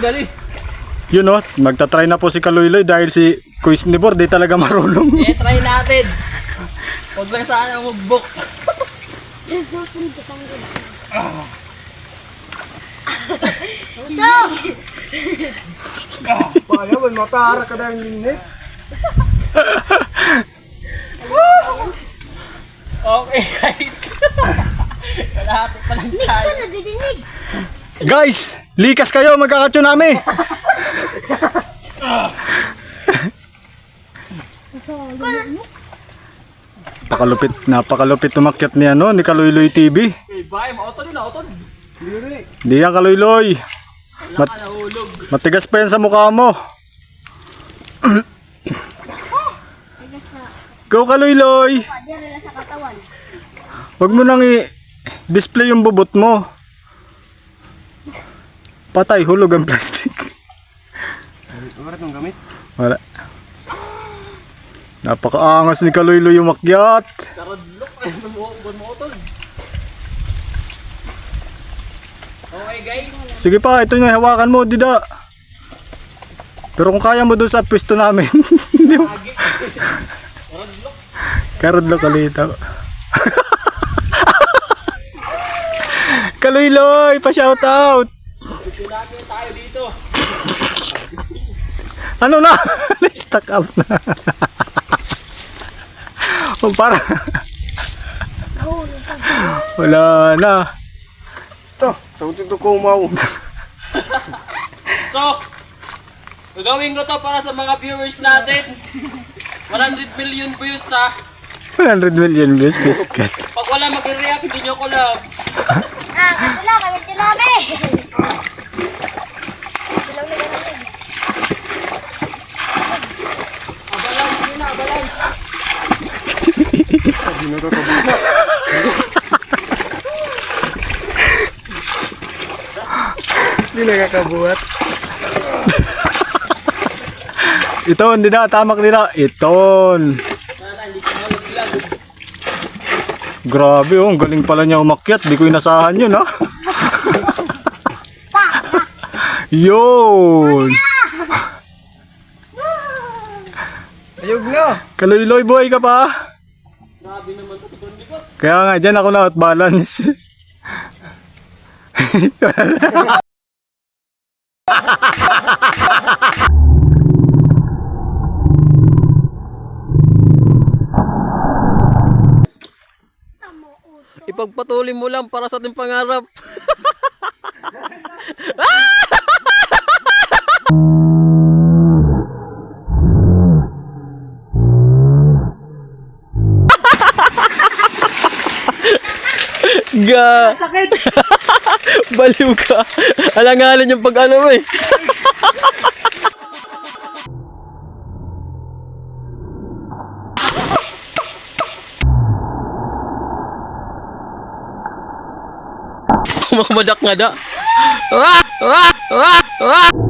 gali. Yun o, magta-try na po si Kaluiloy dahil si Kuis Nibor di talaga marunong. Eh, try natin. Huwag lang sana magbok. So, Payawan, matara ka dahil linit. Okay, guys. Kalahati pa lang hindi tayo. ko nadidinig. Guys, likas kayo, magkakatsunami. Napakalupit, napakalupit umakyat ni ano, ni Kaluiloy TV. Hindi yan Kaluiloy. Wala ka nahulog. Matigas pa yan sa mukha mo. Go katawan. Huwag mo nang i-display yung bubot mo. Patay, hulog ang plastic. Ang ng gamit. Wala. Napakaangas ni Kaluiloy yung makyat. Karodlok. Ay, mamuhukban mo utol. Okay, guys. Sige pa, ito yung hawakan mo, dida. Pero kung kaya mo doon sa pwesto namin. Karodlok. Karodlo kalita. Kaluiloy, pa-shout out. Tulagi tayo dito. Ano na? Na-stuck up na. o para. Wala na. Ito, sa utin to kumaw. So, gagawin ko to para sa mga viewers natin. 100 million views ha. 100 million views, biscuit. Pag wala mag-react, hindi nyo ko love. Ah, ito na, kami tinami. Ilaw na. Abalan, sige na. Hindi. Hindi. Iton, dida, tamak dida. Iton. Sana, hindi ko malaglag. Grabe oh, ang galing pala niya umakyat. Di ko inasahan yun ha. Yun. Ayog na. Kaluiloy boy ka pa. Grabe naman to sa. Kaya nga, dyan ako na out balance. Ipagpatuloy mo lang para sa ating pangarap. Ga. Sakit. Baliw ka. Alangalan yung pag ano mo eh. Mamadak nga da. Ah! Ah! Ah! Ah!